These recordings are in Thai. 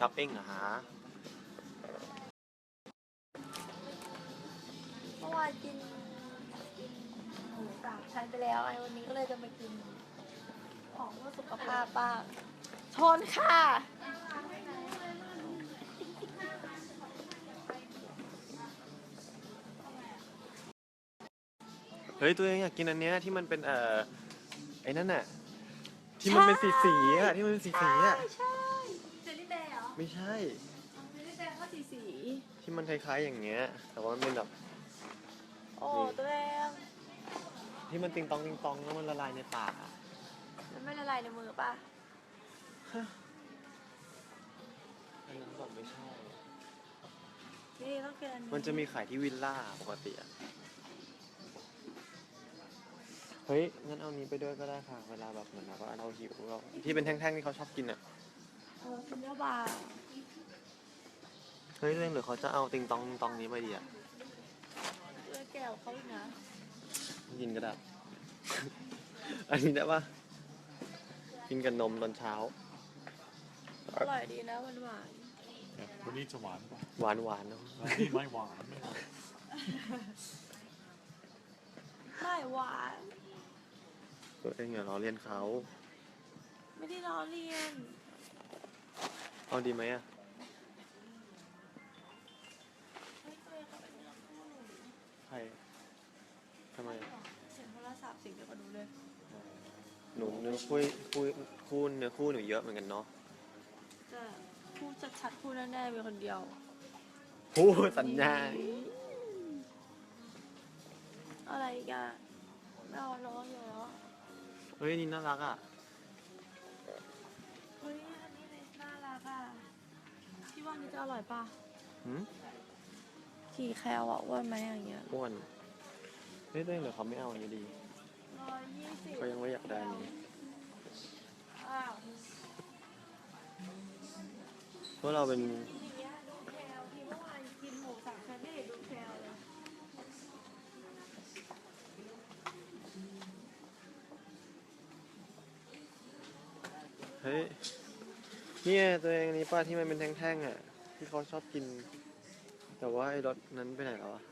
ช้อปปิ้งเหรอฮะเมื่อวานกินกินหมูสามชั้นไปแล้วไอ้วันนี้ก็เลยจะมากิน ของเพื่อสุขภาพบ้างชนค่ะ เฮ้ยตัวเองอยากกินอันเนี้ยที่มันเป็นเอ่อไอ้นั่นน่ะที่มันเป็นสีสีๆอะที่มันเป็นสีสีๆอะใช่ ไม่ใช่เจลลี่แบร์ก็สีสี ที่มันคล้ายๆอย่างเงี้ย แต่ว่ามันเป็นแบบโอ้ตัวเองที่มันติงตองติงตองแล้วมันละลายในปากอะมันไม่ละลายในมือป่ะอันนั้นแบบไม่ใช่ นี่ต้องกินอันนี้มันจะมีขายที่วิลล่าปกติอะเฮ้ยงั้นเอานี้ไปด้วยก็ได้ค่ะ เวลาแบบเหมือนแบบว่าเราหิวเราที่เป็นแท่งๆที่เขาชอบกินอะ เออกินเนื้อบาร์เฮ้ยเรื่องหรือเขาจะเอาติงตองติงตองนี้ไปดีอะเลือแก้วเขาอีกนะกินก็ได้ อันนี้ได้ปะกินกับนมตอนเช้า อร่อยดีนะหวานหวานเนี่ยวันนี้จะหวานกว่าหวานหวานๆเนอะวันนี้ไม่หวานไม่หวานๆไม่หวานตัวเองอย่าล้อเลียนเขา ไม่ได้ล้อเลียน เอาดีไหมอะเฮ้ยตัวเองเขาเป็นเนื้อคู่ใครทำไมอะเสียงโทรศัพท์เสิ่งเดียวกับหนูเลยหนูเนื้อคู่คู่คู่เนื้อคู่หนูเยอะเหมือนกันเนาะจะพูดชัดๆพูดแน่ๆมีคนเดียวพูดสัญญาอะไรอีกันไม่เอาน้องอยู่แล้วเฮ้ยนี่น่ารักอะ พี่ว่าอันนี้จะอร่อยป่ะหืมขี่แคลอะอ้วนไหมอย่างเงี้ยอ้วนเฮ้ยตัวเองเหรือเขาไม่เอาอันนี้ดีร้อยยี่สิบเขายังไม่อยากได้อันนี้อ้าวเพราะเราเป็นอย่างเงี้ยดูแคลที่เมื่อวานกินหมูสามชั้นไม่เห็นดูแคลเลยเฮ้ย เนี่ยตัวเองอันนี้ป้าที่มันเป็นแท่งๆอะ ที่เขาชอบกิน แต่ว่าไอ้รสนั้นไปไหนแล้วอะ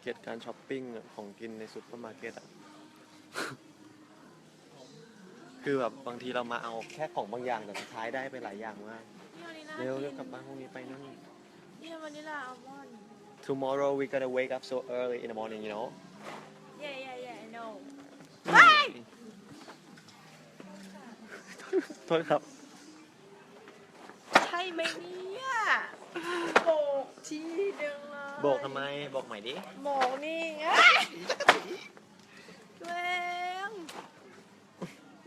เกลียดการช้อปปิ้งอะของกินในซุปเปอร์มาร์เก็ตอะ คือแบบบางทีเรามาเอาแค่ของบางอย่างแต่สุดท้ายได้ไปหลายอย่างมาก นี่วันนี้น่าเร็วเร็วกินกลับบ้านพรุ่งนี้ไปนั่น นี่วันนี้ล่ะอัลมอนด์ tomorrow we gotta wake up so early in the morning you know โทษครับ ใช่ไหมเนี่ยโบกทีเดียวเลยโบกทำไมบอกใหม่ดิ โบกนี่ไงตัวเอง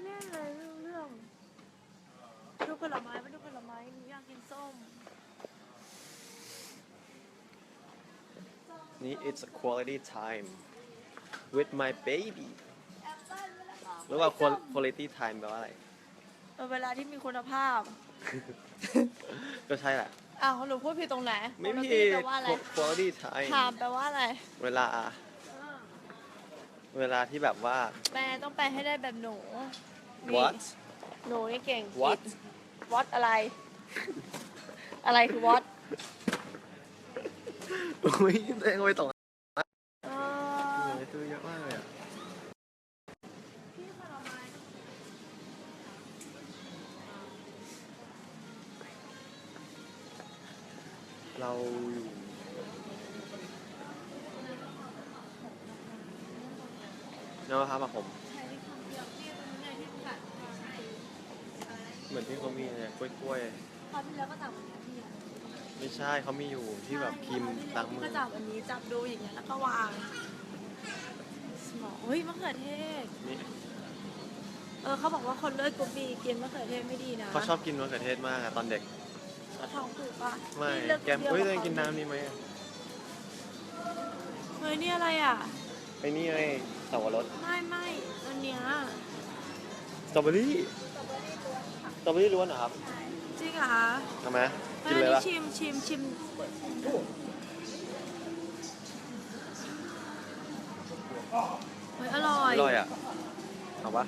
เล่นอะไรเรื่องเรื่องดูผลไม้ไม่ดูผลไม้หนูอยากกินส้ม นี่ it's a quality time with my baby แอปเปิ้ลมะละกอหรือว่า qual- quality time แปลว่าอะไร เออเวลาที่มีคุณภาพก็ใช่แหละ อ้าวหนูพูดผิดตรงไหน ไม่ quality ผิดแปลว่าอะไร quality time ถามแปลว่าอะไร เวลา เวลาที่แบบว่า แปลต้องไปให้ได้แบบหนูนี่ what หนูนี่เก่ง what what อะไร อะไรคือ what อุ้ยตัวเองเอาไปต่อเเราอยู่เนาะครับผมใช้คำเดียวพี่เป็นไงที่ขัดเหมือนที่เขามีเนี่ยกล้วยคราวที่แล้วก็จับอันนี้พี่อะๆ ไม่ใช่เขามีอยู่ที่แบบครีมล้างมือก็จับอันนี้จับดูอย่างเงี้ยแล้วก็วางสมองเฮ้ยมะเขือเทศ นี่เออเขาบอกว่าคนเลือดกรุ๊ปบีกินมะเขือเทศไม่ดีนะเขาชอบกินมะเขือเทศมากอะตอนเด็ก ก็ท้องผูกปะไม่พี่เลือกแกมเดียวเฮ้ยบตัวเองขากินน้ำนี่ไหมอะเฮ้ยนี่อะไรอะ ไอ้นี่ไงสาวรสไม่ไม่อันเนี้ยสตรอเบอรี่สตรอเบอรี่ล้วนเหรอครับจริงเหรอคะทำไหมเฮ้กิยนอันเลยนี้ปะชิมชิมชิมเฮ้ยอร่อยอร่อยอะเอาปะ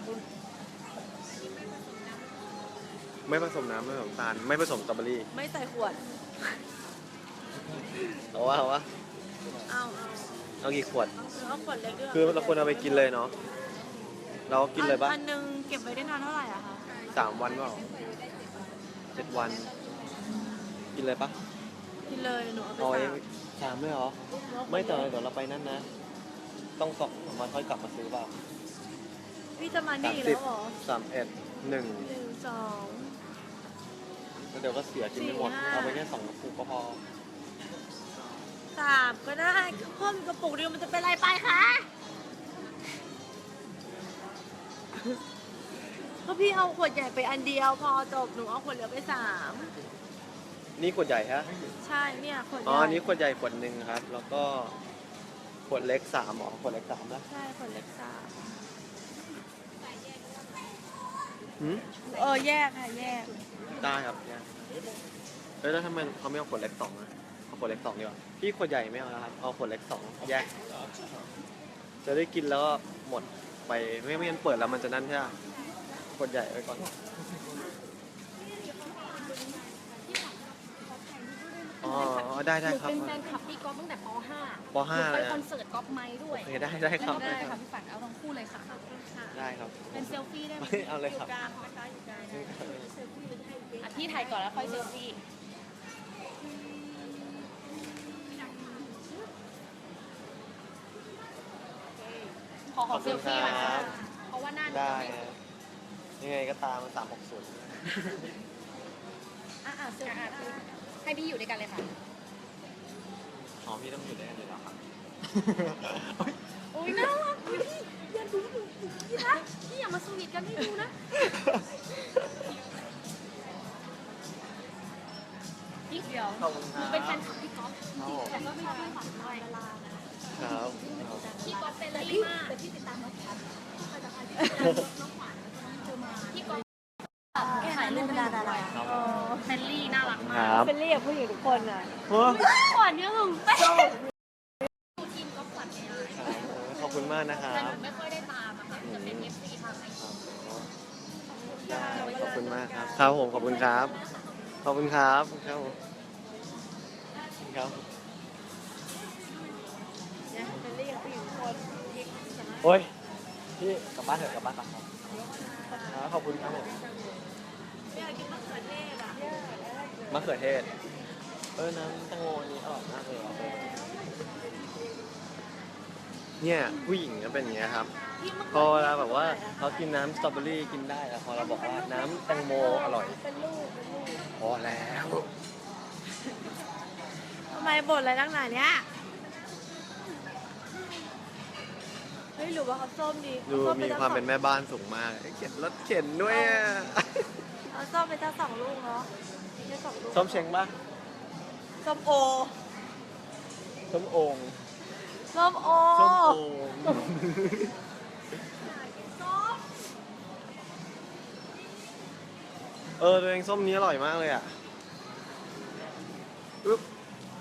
ไม่ผสมน้ำไม่ผสมน้ำตาล ไม่ผสมสตรอเบอรี่ไม่ใส่ขวด เอาวะเอาวะเอาเอาเอากี่ขวด เอาขวดเล็กด้วยคือเราควรเอาไปกินเลยเนาะเรากินเลยปะอันหนึงเก็บไว้ได้นานเท่าไหร่อะคะสามวันเปล่าเจ็ดวัน กินเลยปะกินเลยหนูเอาไปเอาเอฝางกสามเลยเหรอ ไม่แต่เดี๋ยวเราไปนั่นนะ ต้องสองมาค่อยกลับมาซื้อเปล่า พี่จะมานี่อีกแล้วเหรอสามเอ็ดหนึ่งหนึ่งสองแล้วเดี๋ยวก็เสียกินไม่หมดสี่ห้าเอาไปแค่สองกระปุกก็พอสามก็ได้เพิ่มกระปุกเดียวมันจะเป็นไรไปคะก็พี่เอาขวดใหญ่ไปอันเดียวพอจบหนูเอาขวดเหลือไปสามนี่ขวดใหญ่ฮะ ใช่เนี่ยขวดใหอ๋อญ่อันนี้ขวดใหญ่ขวดหนึ่งครับ แล้วก็ขวดเล็กสามอ๋อขวดเล็กสามนะใช่ขวดเล็กสาม หืมเออแยกค่ะแยก ได้ครับเนี่ยเอ้ยแล้วทำไมเขาไม่เอาขวดเล็กสองอะเอาขวดเล็กสองดีกว่าพี่ขวดใหญ่ไม่เอาแล้วครับ เอาขวดเล็กสองแยก จะได้กินแล้วก็หมดไปไม่ไม่งั้นเปิดแล้วมันจะนั่นใช่ไหมขวดใหญ่ไว้ก่อน อ๋อได้ได้ครับ หนูเป็นแฟนคลับพี่ก๊อฟตั้งแต่ป .5 ปห้าไปเลยคออะนเสิร์ตก๊อฟไม้ด้วยโอเคได้ได้ครับได้ได้คค่ะรับพี่ฝันเอาทั้งคู่เลยค่ะได้ครับ เป็นเซลฟี่ได้ไหมไม่เอาเลยครับกลางนะคะอยู่กลางนะอะพี่ถ่ายก่อนแล้วค่อยเซลฟี่ขอขอเซลฟี่หน่อยค่ะเพราะว่าหน้าหนูได้จะไม่นะยังไงก็ตามสามหกศูนย์อะอะเซลฟี่อะ ให้พี่อยู่ด้วยกันเลยค่ะ อ๋อพี่ต้องอยู่ด้วยกันอยู่แล้วครับโอ้ยน่ารักพี่อย่าดูหนูพี่นะพี่อย่ามาสวีทกันให้ดูนะ พี่เดียวขอบคุณหครันูบ เป็นแฟนคลับพี่ก๊อฟครับผม แต่ก็ไม่ชอบพี่ฝันด้วย ครับ พี่ก๊อฟเป็นลี่มากแต่พี่ติดตามน้องขวัญน้องขวัญเจอมาพี่ก๊อฟ ถ่ายรูปดารา ครับ เฟรนลี่น่ารัก ค มาก รับ เป็นเรียกผู้หญิงทุกคนอะ โอ้ ขวัญเนี่ยหึงเป๊ะดูทีมก๊อฟขวัญเนี่ยขอบคุณมากนะครัแต่หบนูไม่ค่อยได้ตามอะค่ะจะเป็น FC ทางไอจีได้ขอบคุณมากครับ ครับผมขอบคุณครับ ขอบคุณครับ ครับผมครับเนี่ยเป็นเรียกผู้หญิงทุกคนโอ้ยพี่กลับบ้านเถอะกลับบ้านก่อนครับครับขอบคุณครับผมไม่อยากกินมะเขือเทศอะมะ เขือเทศเออน้ำแตงโมอันนี้อร่อยมากเลยอะเนี่ยผู้หญิงจะเป็นอย่างเงี้ยครับพี่มะพเขืออเวลาแบบว่าเขากินน้ำสตรอเบอรี่กินได้แต่พอเราบอกว่าน้ำแตงโมอร่อย เป็นลูกเป็นลูกพอแล้วทำไมบ่นอะไรนักหนาเนี้ยเฮ้ยหรือว่าเขาส้มดีดูเอส้มีไทั้งความสองเป็นแม่บ้านสูงมากเข็นรถเข็นด้วยอะเอาส้มไปทั้งสองลูกเนาะแค่สองลูกส้มเชงปะ ส้มโอส้มโอ่งส้มโอส้มโอ่งเออตัวเองส้มนี้อร่อยมากเลยอะอุ๊บ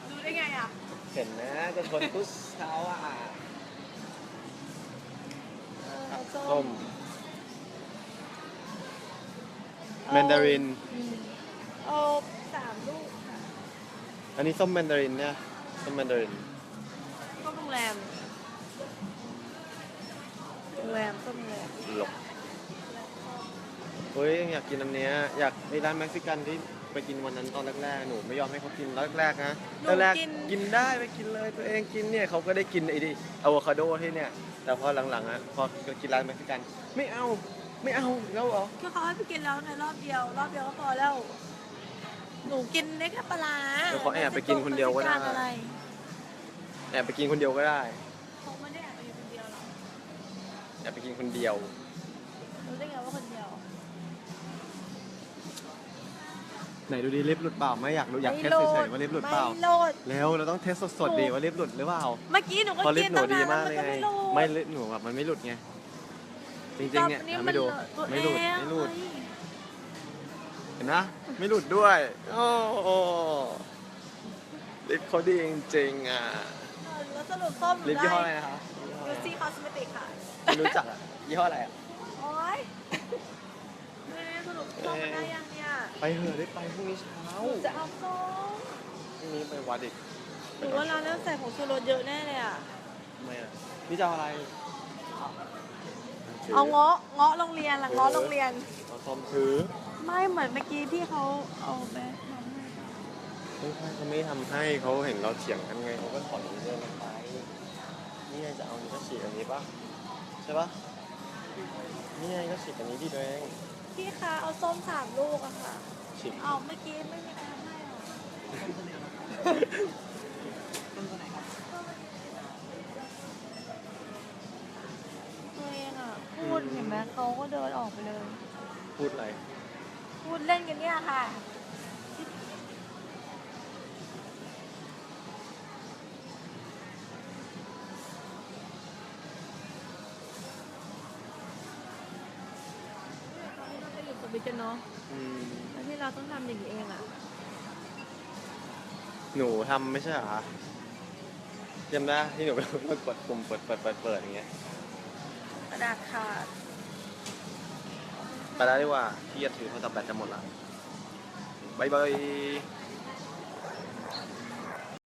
ดูได้ไงอะ เห็นนะจะชนทุกเช้าอะเออส้ส้มมแมนดารินอืมเอาสามลูกค่ะอั นนี้ส้มแมนดารินเนี่ยส้มแมนดารินส้มโรงแรมโรงแรมส้มโรงแรมหลบเฮ้ยอยากกินอันเนี้ยอยากไอ้ร้านเม็กซิกันที่ไปกินวันนั้นตอนแรกๆหนูไม่ยอมให้เขากินแรกๆนะแรกๆกินได้ไปกินเลยตัวเองกินเนี่ยเขาก็ได้กินไอ้ดิอะโวคาโดที่เนี่ย แต่พอหลังๆอะพอกินร้านเม็กซิกัน ไม่เอาไม่เอาแล้วเหรอ คือเขาให้ไปกินแล้วในรอบเดียว รอบเดียวก็พอแล้ว หนูกินได้แค่ปลาร้าเดี๋ยวเขาแอบไปกินคนเดียวก็ได้ ม่อะไรแอบไปกินคนเดียวก็ได้เขาไม่ได้แอบไปกินคนเดียวหรอกแอบไปกินคนเดียวรู้ได้ไงว่าคนเดียวไหนดูดิลิฟต์หลุดเปล่าไม่อยากรู้อยากเทสเฉยๆว่าลิฟต์หลุดเปล่าไม่โหลด เร็วเราต้องเทสสดๆดีว่าลิฟต์หลุดหรือเปล่าเมื่อกี้หนูก็พอลิกิฟนต์หนูตั้งดีนานมากแล้วเลมันยก็ไงไม่โหลดไม่ลิฟต์หนูแบบมันไม่หลุดไงจริงๆเนี่ยรอบนี้อะไม่ดูนไม่หลุดเองไม่หลุดเฮ้ยเห็นนะไม่หลุดด้วย โอ้โหลิฟต์เขาดีจริงๆอะแล้วสรุปส้มหนูลิฟต์ยี่ห้อได้อะไรนะครับดูสิคอสเมติกค่ะ ไม่รู้จักอะยี่ห้ออะไรอะ โอ๊ยแม่สรุปส้มมันได้ยังเนี่ยไปเหอะได้ไปพรุ่งนี้เช้าหนูจะเอาส้มพรุ่งนี้ไปวัดอีกหนูว่าร้านนั้นใส่ผงชูรสเยอะแน่เลยอะ ทำไมอะนี่จะเอาอะไรเอาเงาะเงาะโรงเรียนละเงาะโรงเรียน เอาส้มถือ ไม่เหมือนเมื่อกี้ที่เขาเอาแบททำให้ไม่ใช่เขาไม่ทำให้เขาเห็นเราเถียงกันไงเขาก็ถอนเดินไป นี่ไงจะเอานี่ก็ฉีกอันนี้ปะใช่ปะนี่ไงก็ฉีกอันนี้ที่ตัวเองพี่คะเอาส้มสามลูกอะค่ะ ฉีกเอาเมื่อกี้ไม่มีใครทำให้หรอตัวเองอะพูดเห็นไหมเขาก็เดินออกไปเลย พูดอะไร พูดเล่นกันเนี่ยค่ะเราจะอยู่กับบิ๊กกันเนาะอืมแล้วที่เราต้องทำอย่างนี้เองอะหนูทำไม่ใช่เหรอคะจำได้ที่หนูไปกดปุ่มเปิดเปิดเปิดเปิดอย่างเงี้ย กระดาษขาด ไปแล้วดีกว่าพี่จะถือโทรศัพท์แบตจะหมดละบายบาย